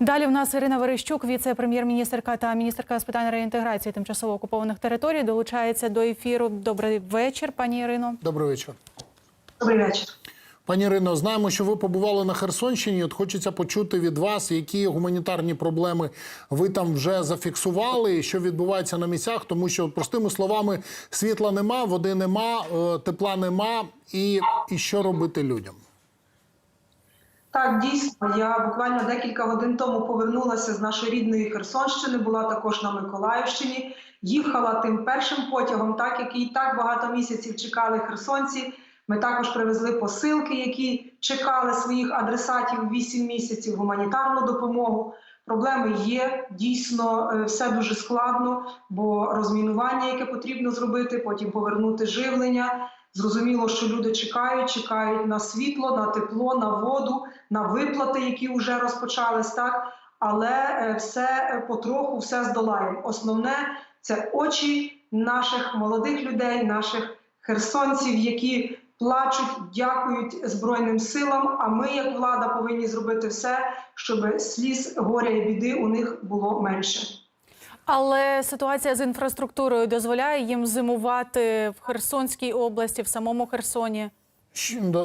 Далі в нас Ірина Верещук, віце-прем'єр-міністерка та міністерка з питань реінтеграції тимчасово окупованих територій, долучається до ефіру. Добрий вечір, пані Ірино. Добрий вечір. Добрий вечір. Пані Ірино, знаємо, що ви побували на Херсонщині. От хочеться почути від вас, які гуманітарні проблеми ви там вже зафіксували, що відбувається на місцях, тому що простими словами світла нема, води нема, е, тепла нема, і, і що робити людям? Так, дійсно, я буквально декілька годин тому повернулася з нашої рідної Херсонщини, була також на Миколаївщині. Їхала тим першим потягом, так який так багато місяців чекали херсонці. Ми також привезли посилки, які чекали своїх адресатів 8 місяців, гуманітарну допомогу. Проблеми є дійсно е, все дуже складно, бо розмінування, яке потрібно зробити, потім повернути живлення. Зрозуміло, що люди чекають, чекають на світло, на тепло, на воду, на виплати, які вже розпочались, так але е, все е, потроху, все здолаємо. Основне це очі наших молодих людей, наших херсонців, які плачуть, дякують Збройним силам. А ми, як влада, повинні зробити все, щоб сліз, горя і біди у них було менше. Але ситуація з інфраструктурою дозволяє їм зимувати в Херсонській області, в самому Херсоні.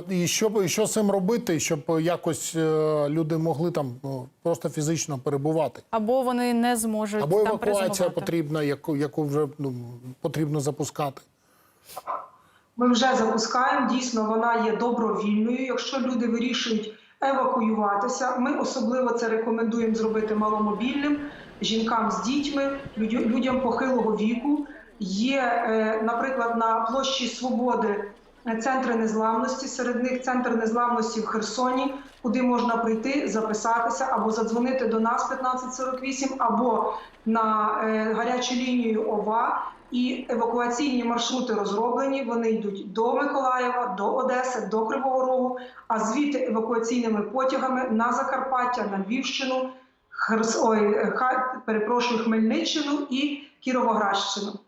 І що, і що з цим робити, щоб якось е, люди могли там ну, просто фізично перебувати? Або вони не зможуть Або там евакуація потрібна, яку, яку вже ну, потрібно запускати. Ми вже запускаємо. Дійсно, вона є добровільною. Якщо люди вирішують евакуюватися, ми особливо це рекомендуємо зробити маломобільним жінкам з дітьми, людям похилого віку. Є, е, наприклад, на площі Свободи е, центри незламності. Серед них центр незламності в Херсоні, куди можна прийти, записатися або задзвонити до нас 1548, або на е, гарячу лінію ОВА. І евакуаційні маршрути розроблені. Вони йдуть до Миколаєва, до Одеси, до Кривого Рогу, а звідти евакуаційними потягами на Закарпаття, на Львівщину, Херс... Ой, е, Ха... перепрошую, Хмельниччину і Кіровоградщину.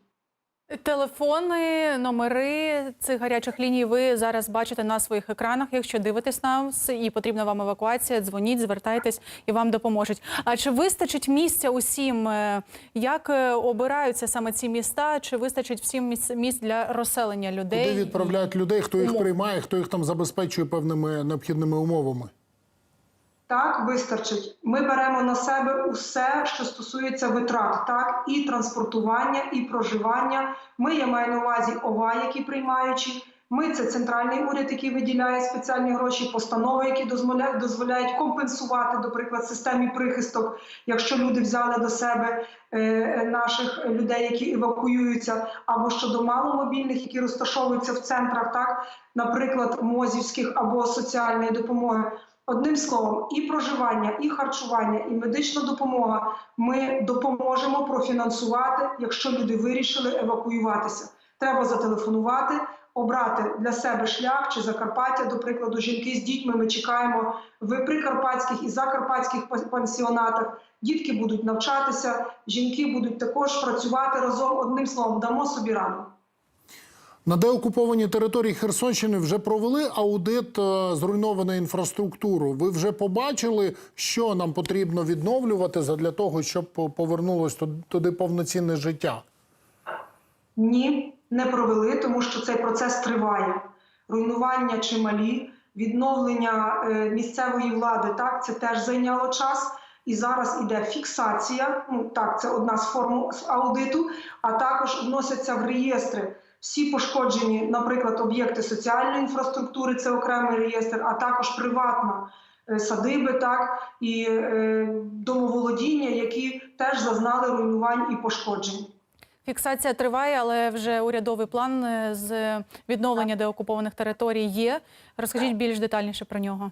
Телефони, номери цих гарячих ліній ви зараз бачите на своїх екранах. Якщо дивитесь нас і потрібна вам евакуація, дзвоніть, звертайтесь і вам допоможуть. А чи вистачить місця усім? Е, Як е, обираються саме ці міста? Чи вистачить всім місць, місць для розселення людей? Куди відправляють людей, хто їх приймає, хто їх там забезпечує певними необхідними умовами? Так, вистачить. Ми беремо на себе усе, що стосується витрат, так і транспортування, і проживання. Ми я маю на увазі ОВА, які приймаючі. Ми це центральний уряд, який виділяє спеціальні гроші, постанови, які дозволяють, дозволяють компенсувати, до приклад, системі прихисток, якщо люди взяли до себе е, наших людей, які евакуюються, або щодо маломобільних, які розташовуються в центрах, так, наприклад, мозівських або соціальної допомоги. Одним словом, і проживання, і харчування, і медична допомога ми допоможемо профінансувати, якщо люди вирішили евакуюватися. Треба зателефонувати, обрати для себе шлях чи Закарпаття, до прикладу, жінки з дітьми. Ми чекаємо в прикарпатських і закарпатських пан- пансіонатах. Дітки будуть навчатися, жінки будуть також працювати разом. Одним словом, дамо собі раду. На деокупованій території Херсонщини вже провели аудит е, зруйнованої інфраструктури. Ви вже побачили, що нам потрібно відновлювати для того, щоб повернулось туди- туди повноцінне життя? Ні, не провели, тому що цей процес триває. Руйнування чималі, відновлення е, місцевої влади так це теж зайняло час. І зараз іде фіксація. Ну так, це одна з форм аудиту, а також вносяться в реєстри всі пошкоджені, наприклад, об'єкти соціальної інфраструктури, це окремий реєстр, а також приватна е, садиби, так і е, домоволодіння, які теж зазнали руйнувань і пошкоджень. Фіксація триває, але вже урядовий план е, з відновлення деокупованих територій є. Розкажіть більш детальніше про нього.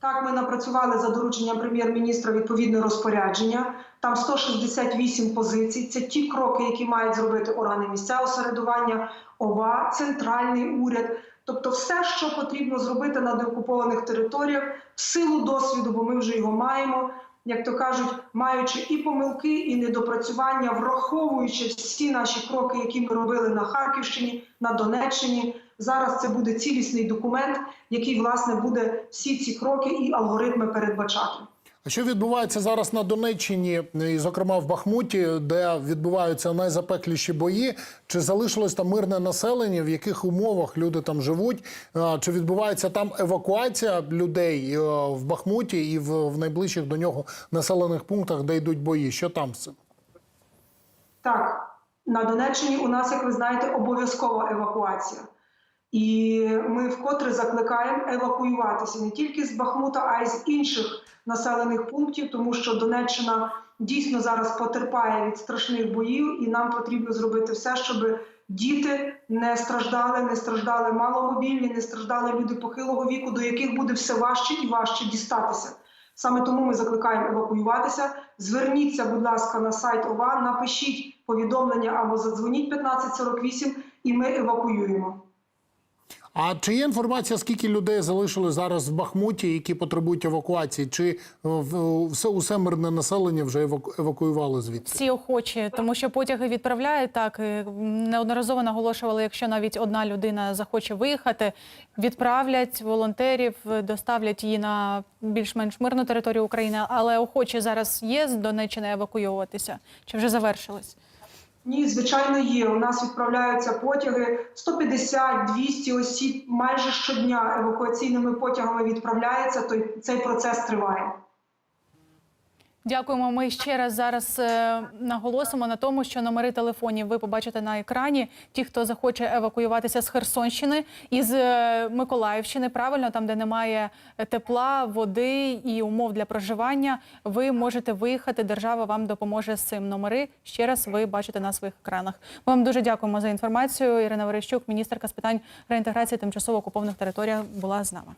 Так, ми напрацювали за дорученням прем'єр-міністра відповідне розпорядження. Там 168 позицій. Це ті кроки, які мають зробити органи місцевого самоврядування, ОВА, центральний уряд. Тобто, все, що потрібно зробити на деокупованих територіях, в силу досвіду, бо ми вже його маємо. Як то кажуть, маючи і помилки, і недопрацювання, враховуючи всі наші кроки, які ми робили на Харківщині, на Донеччині. Зараз це буде цілісний документ, який власне буде всі ці кроки і алгоритми передбачати. А що відбувається зараз на Донеччині, і, зокрема в Бахмуті, де відбуваються найзапекліші бої? Чи залишилось там мирне населення? В яких умовах люди там живуть? Чи відбувається там евакуація людей е, в Бахмуті і в, в найближчих до нього населених пунктах, де йдуть бої? Що там з цим? Так, на Донеччині у нас, як ви знаєте, обов'язкова евакуація. І ми вкотре закликаємо евакуюватися не тільки з Бахмута, а й з інших населених пунктів, тому що Донеччина дійсно зараз потерпає від страшних боїв, і нам потрібно зробити все, щоб діти не страждали, не страждали маломобільні, не страждали люди похилого віку, до яких буде все важче і важче дістатися. Саме тому ми закликаємо евакуюватися. Зверніться, будь ласка, на сайт ОВА, напишіть повідомлення або задзвоніть 1548, і ми евакуюємо. А чи є інформація, скільки людей залишили зараз в Бахмуті, які потребують евакуації? Чи е, в- все усе мирне населення вже еваку- евакуювали звідси? Всі охочі, тому що потяги відправляють так. е, Неодноразово наголошували, якщо навіть одна людина захоче виїхати, відправлять волонтерів, е, доставлять її на більш-менш мирну територію України. Але охочі зараз є з Донеччини евакуйовуватися? Чи вже завершились? Ні, звичайно, є. У нас відправляються потяги 150-200 осіб майже щодня евакуаційними потягами відправляється. Той цей процес триває. Дякуємо. Ми ще раз зараз е, наголосимо на тому, що номери телефонів ви побачите на екрані. Ті, хто захоче евакуюватися з Херсонщини із е, Миколаївщини, правильно там, де немає тепла, води і умов для проживання, ви можете виїхати. Держава вам допоможе з цим. Номери ще раз ви бачите на своїх екранах. Ми вам дуже дякуємо за інформацію. Ірина Верещук, міністерка з питань реінтеграції тимчасово окупованих територій, була з нами.